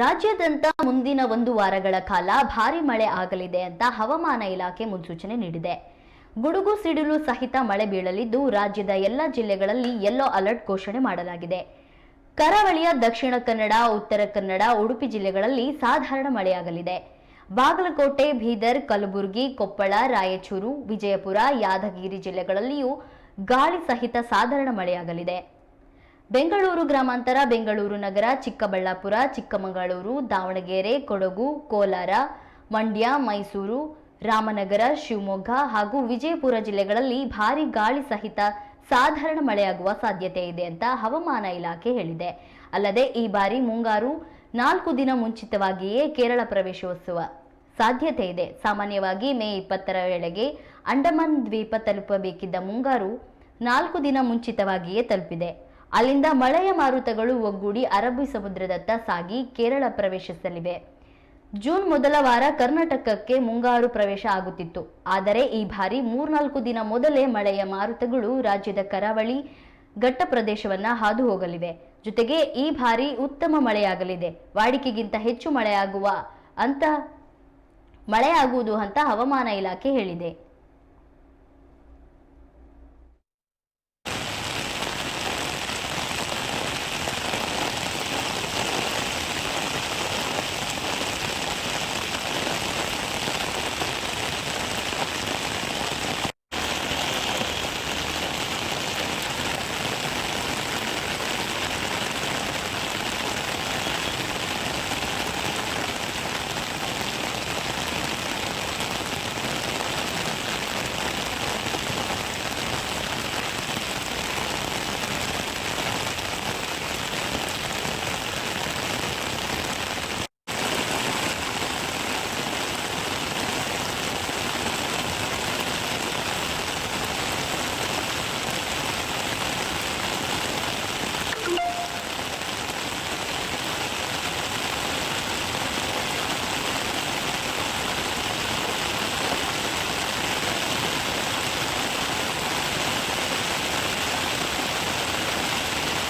ರಾಜ್ಯಾದ್ಯಂತ ಮುಂದಿನ ಒಂದು ವಾರಗಳ ಕಾಲ ಭಾರಿ ಮಳೆ ಆಗಲಿದೆ ಅಂತ ಹವಾಮಾನ ಇಲಾಖೆ ಮುನ್ಸೂಚನೆ ನೀಡಿದೆ. ಗುಡುಗು ಸಿಡಿಲು ಸಹಿತ ಮಳೆ ಬೀಳಲಿದ್ದು, ರಾಜ್ಯದ ಎಲ್ಲ ಜಿಲ್ಲೆಗಳಲ್ಲಿ ಯೆಲ್ಲೋ ಅಲರ್ಟ್ ಘೋಷಣೆ ಮಾಡಲಾಗಿದೆ. ಕರಾವಳಿಯ ದಕ್ಷಿಣ ಕನ್ನಡ, ಉತ್ತರ ಕನ್ನಡ, ಉಡುಪಿ ಜಿಲ್ಲೆಗಳಲ್ಲಿ ಸಾಧಾರಣ ಮಳೆಯಾಗಲಿದೆ. ಬಾಗಲಕೋಟೆ, ಬೀದರ್, ಕಲಬುರಗಿ, ಕೊಪ್ಪಳ, ರಾಯಚೂರು, ವಿಜಯಪುರ, ಯಾದಗಿರಿ ಜಿಲ್ಲೆಗಳಲ್ಲಿಯೂ ಗಾಳಿ ಸಹಿತ ಸಾಧಾರಣ ಮಳೆಯಾಗಲಿದೆ. ಬೆಂಗಳೂರು ಗ್ರಾಮಾಂತರ, ಬೆಂಗಳೂರು ನಗರ, ಚಿಕ್ಕಬಳ್ಳಾಪುರ, ಚಿಕ್ಕಮಗಳೂರು, ದಾವಣಗೆರೆ, ಕೊಡಗು, ಕೋಲಾರ, ಮಂಡ್ಯ, ಮೈಸೂರು, ರಾಮನಗರ, ಶಿವಮೊಗ್ಗ ಹಾಗೂ ವಿಜಯಪುರ ಜಿಲ್ಲೆಗಳಲ್ಲಿ ಭಾರಿ ಗಾಳಿ ಸಹಿತ ಸಾಧಾರಣ ಮಳೆಯಾಗುವ ಸಾಧ್ಯತೆ ಇದೆ ಅಂತ ಹವಾಮಾನ ಇಲಾಖೆ ಹೇಳಿದೆ. ಅಲ್ಲದೆ ಈ ಬಾರಿ ಮುಂಗಾರು ನಾಲ್ಕು ದಿನ ಮುಂಚಿತವಾಗಿಯೇ ಕೇರಳ ಪ್ರವೇಶಿಸುವ ಸಾಧ್ಯತೆ ಇದೆ. ಸಾಮಾನ್ಯವಾಗಿ ಮೇ ಇಪ್ಪತ್ತರ ವೇಳೆಗೆ ಅಂಡಮಾನ್ ದ್ವೀಪ ತಲುಪಬೇಕಿದ್ದ ಮುಂಗಾರು ನಾಲ್ಕು ದಿನ ಮುಂಚಿತವಾಗಿಯೇ ತಲುಪಿದೆ. ಅಲ್ಲಿಂದ ಮಳೆಯ ಮಾರುತಗಳು ಒಗ್ಗೂಡಿ ಅರಬ್ಬಿ ಸಮುದ್ರದತ್ತ ಸಾಗಿ ಕೇರಳ ಪ್ರವೇಶಿಸಲಿವೆ. ಜೂನ್ ಮೊದಲ ವಾರ ಕರ್ನಾಟಕಕ್ಕೆ ಮುಂಗಾರು ಪ್ರವೇಶ ಆಗುತ್ತಿತ್ತು. ಆದರೆ ಈ ಬಾರಿ ಮೂರ್ನಾಲ್ಕು ದಿನ ಮೊದಲೇ ಮಳೆಯ ಮಾರುತಗಳು ರಾಜ್ಯದ ಕರಾವಳಿ ಘಟ್ಟ ಪ್ರದೇಶವನ್ನ ಹಾದು ಹೋಗಲಿವೆ. ಜೊತೆಗೆ ಈ ಬಾರಿ ಉತ್ತಮ ಮಳೆಯಾಗಲಿದೆ. ವಾಡಿಕೆಗಿಂತ ಹೆಚ್ಚು ಮಳೆಯಾಗುವ ಅಂತ ಮಳೆಯಾಗುವುದು ಅಂತ ಹವಾಮಾನ ಇಲಾಖೆ ಹೇಳಿದೆ.